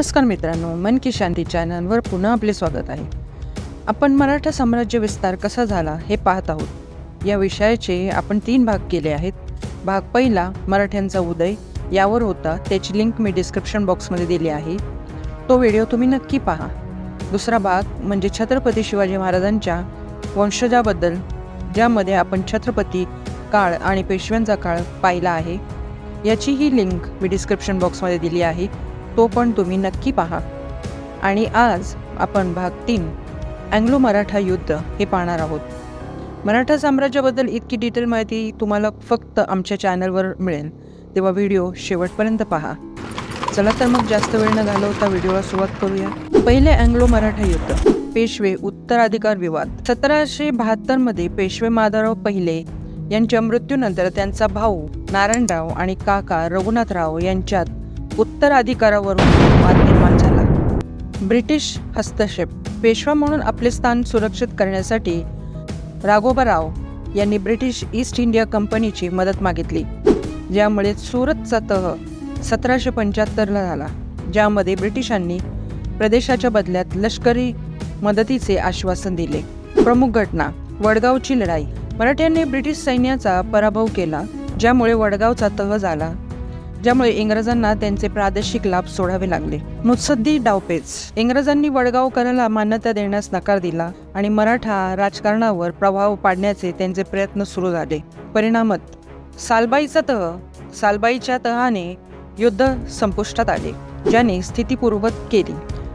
नमस्कार मित्रांनो मन की शांती चॅनलवर पुन्हा आपले स्वागत आहे. आपण मराठा साम्राज्य विस्तार कसा झाला हे पाहत आहोत. या विषयाचे आपण तीन भाग केले आहेत. भाग पहिला मराठ्यांचा उदय यावर होता त्याची लिंक मी डिस्क्रिप्शन बॉक्समध्ये दिली आहे. तो व्हिडिओ तुम्ही नक्की पहा. दुसरा भाग म्हणजे छत्रपती शिवाजी महाराजांच्या वंशजाबद्दल ज्यामध्ये आपण छत्रपती काळ आणि पेशव्यांचा काळ पाहिला आहे. याचीही लिंक मी डिस्क्रिप्शन बॉक्समध्ये दिली आहे. तो पण तुम्ही नक्की पहा. आणि आज आपण भाग तीन अँग्लो मराठा युद्ध हे पाहणार आहोत. मराठा साम्राज्याबद्दल इतकी डिटेल माहिती तुम्हाला फक्त आमच्या चॅनलवर मिळेल. तेव्हा व्हिडिओ शेवटपर्यंत पहा. चला तर मग जास्त वेळ न घालवता व्हिडिओला सुरुवात करूया. पहिले अँग्लो मराठा युद्ध पेशवे उत्तराधिकार विवाद. सतराशे बहात्तरमध्ये पेशवे माधवराव पहिले यांच्या मृत्यूनंतर त्यांचा भाऊ नारायणराव आणि काका रघुनाथराव यांच्यात उत्तराधिकारावरून वाद निर्माण झाला. ब्रिटिश हस्तक्षेप पेशवा म्हणून आपले स्थान सुरक्षित करण्यासाठी राघोबाराव यांनी ब्रिटिश ईस्ट इंडिया कंपनीची मदत मागितली ज्यामुळे सुरतचा तह सतराशे पंच्याहत्तरला झाला ज्यामध्ये ब्रिटिशांनी प्रदेशाच्या बदल्यात लष्करी मदतीचे आश्वासन दिले. प्रमुख घटना वडगावची लढाई. मराठ्यांनी ब्रिटिश सैन्याचा पराभव केला ज्यामुळे वडगावचा तह झाला. ज्यामुळे इंग्रजांना त्यांचे प्रादेशिक लाभ सोडावे लागले. मुत्सद्दी डावपेच. इंग्रजांनी वडगाव कराला मान्यता देण्यास नकार दिला आणि मराठा राजकारणावर प्रभाव पाडण्याचे त्यांचे प्रयत्न सुरू झाले. परिणामत सालबाईचा तह सालबाईच्या तहाने युद्ध संपुष्टात आले ज्याने स्थिती पूर्वत केली.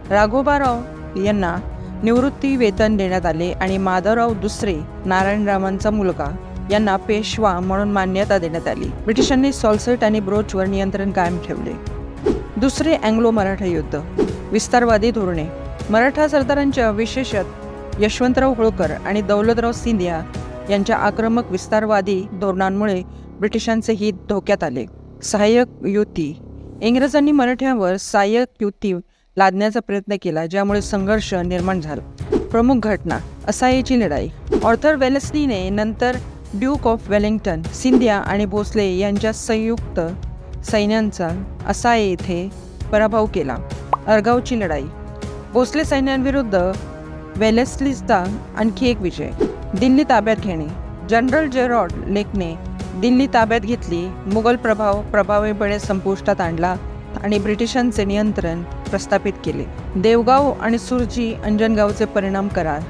राघोबाराव यांना निवृत्ती वेतन देण्यात आले आणि माधवराव दुसरे नारायणरावांचा मुलगा यांना पेशवा म्हणून मान्यता देण्यात आली. ब्रिटिशांनी सॉल्सेट आणि ब्रोचवर नियंत्रण कायम ठेवले. दुसरे अँग्लो मराठा युद्ध. विस्तारवादी धोरणे. मराठा सरदारांच्या विशेषत यशवंतराव होळकर आणि दौलतराव सिंधिया यांच्या आक्रमक विस्तारवादी धोरणांमुळे ब्रिटिशांचे हित धोक्यात आले. सहाय्यक युती. इंग्रजांनी मराठ्यांवर सहाय्यक युती लादण्याचा प्रयत्न केला ज्यामुळे संघर्ष निर्माण झाला. प्रमुख घटना. असायची लढाई. ऑर्थर वेलेस्लीने नंतर ड्यूक ऑफ वेलिंग्टन सिंधिया आणि भोसले यांच्या संयुक्त सैन्यांचा असा येथे पराभव केला. अरगावची लढाई. भोसले सैन्यांविरुद्ध वेलेस्लीचा आणखी एक विजय. दिल्ली ताब्यात घेणे. जनरल जेरॉड लेकने दिल्ली ताब्यात घेतली. मुघल प्रभाव प्रभावीपणे संपुष्टात आणला आणि ब्रिटिशांचे नियंत्रण प्रस्थापित केले. देवगाव आणि सुरजी अंजनगावचे परिणाम करार.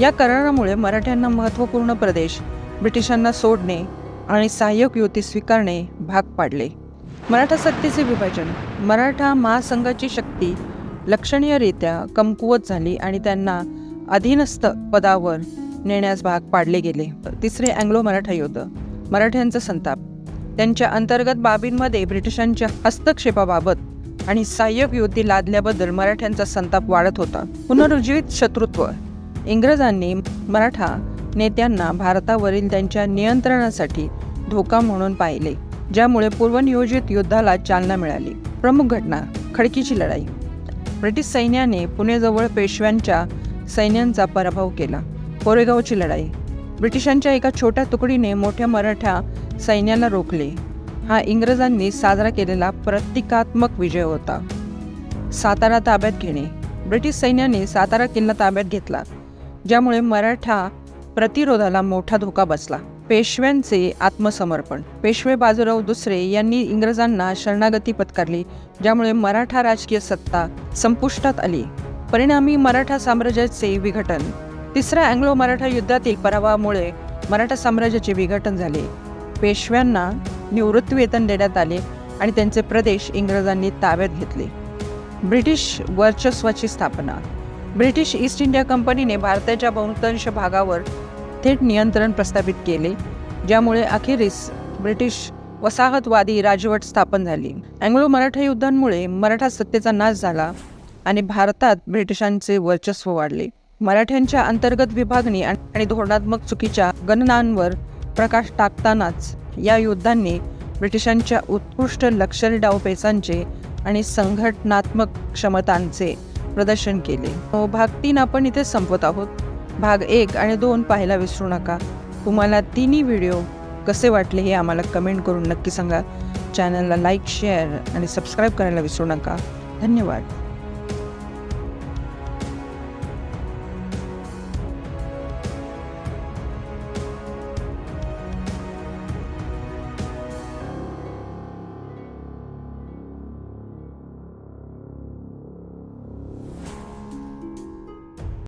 या करारामुळे मराठ्यांना महत्त्वपूर्ण प्रदेश ब्रिटिशांना सोडणे आणि सहाय्यक युती स्वीकारणे भाग पाडले. मराठा सत्तेचे विभाजन. मराठा महासंघाची शक्ती लक्षणीयरित्या कमकुवत झाली आणि त्यांना अधीनस्थ पदावर नेण्यास भाग पाडले गेले. तिसरे अँग्लो मराठा युद्ध. मराठ्यांचा संताप. त्यांच्या अंतर्गत बाबींमध्ये ब्रिटिशांच्या हस्तक्षेपाबाबत आणि सहाय्यक युती लादल्याबद्दल मराठ्यांचा संताप वाढत होता. पुनरुज्जीवित शत्रुत्व. इंग्रजांनी मराठा नेत्यांना भारतावरील त्यांच्या नियंत्रणासाठी धोका म्हणून पाहिले ज्यामुळे पूर्वनियोजित युद्धाला चालना मिळाली. प्रमुख घटना खडकीची लढाई. ब्रिटिश सैन्याने पुणेजवळ पेशव्यांच्या सैन्यांचा पराभव केला. कोरेगावची लढाई. ब्रिटिशांच्या एका छोट्या तुकडीने मोठ्या मराठा सैन्याला रोखले. हा इंग्रजांनी साजरा केलेला प्रतिकात्मक विजय होता. सातारा ताब्यात घेणे. ब्रिटिश सैन्याने सातारा किल्ला ताब्यात घेतला ज्यामुळे मराठा प्रतिरोधाला मोठा धोका बसला. पेशव्यांचे आत्मसमर्पण. पेशवे बाजीराव दुसरे यांनी इंग्रजांना शरणागती पत्कारली ज्यामुळे मराठा राजकीय सत्ता संपुष्टात आली. परिणामी मराठा साम्राज्याचे विघटन. तिसऱ्या अँग्लो मराठा युद्धातील पराभवामुळे मराठा साम्राज्याचे विघटन झाले. पेशव्यांना निवृत्ती वेतन देण्यात आले आणि त्यांचे प्रदेश इंग्रजांनी ताब्यात घेतले. ब्रिटिश वर्चस्वाची स्थापना. ब्रिटिश ईस्ट इंडिया कंपनीने भारताच्या बहुतांश भागावर थेट नियंत्रण प्रस्थापित केले ज्यामुळे अखेरीस ब्रिटिश वसाहतवादी राजवट स्थापन झाली. अँग्लो मराठा युद्धांमुळे मराठा सत्तेचा नाश झाला आणि भारतात ब्रिटिशांचे वर्चस्व वाढले. मराठ्यांच्या अंतर्गत विभागणी आणि धोरणात्मक चुकीच्या गणनांवर प्रकाश टाकतानाच या युद्धांनी ब्रिटिशांच्या उत्कृष्ट लष्करी डावपेचांचे आणि संघटनात्मक क्षमतांचे प्रदर्शन केले. भाग तीन आपण इथे संपवत आहोत. भाग एक आणि दोन पाहायला विसरू नका. तुम्हाला तिन्ही व्हिडिओ कसे वाटले हे आम्हाला कमेंट करून नक्की सांगा. चॅनलला लाईक शेअर आणि सबस्क्राईब करायला विसरू नका. धन्यवाद.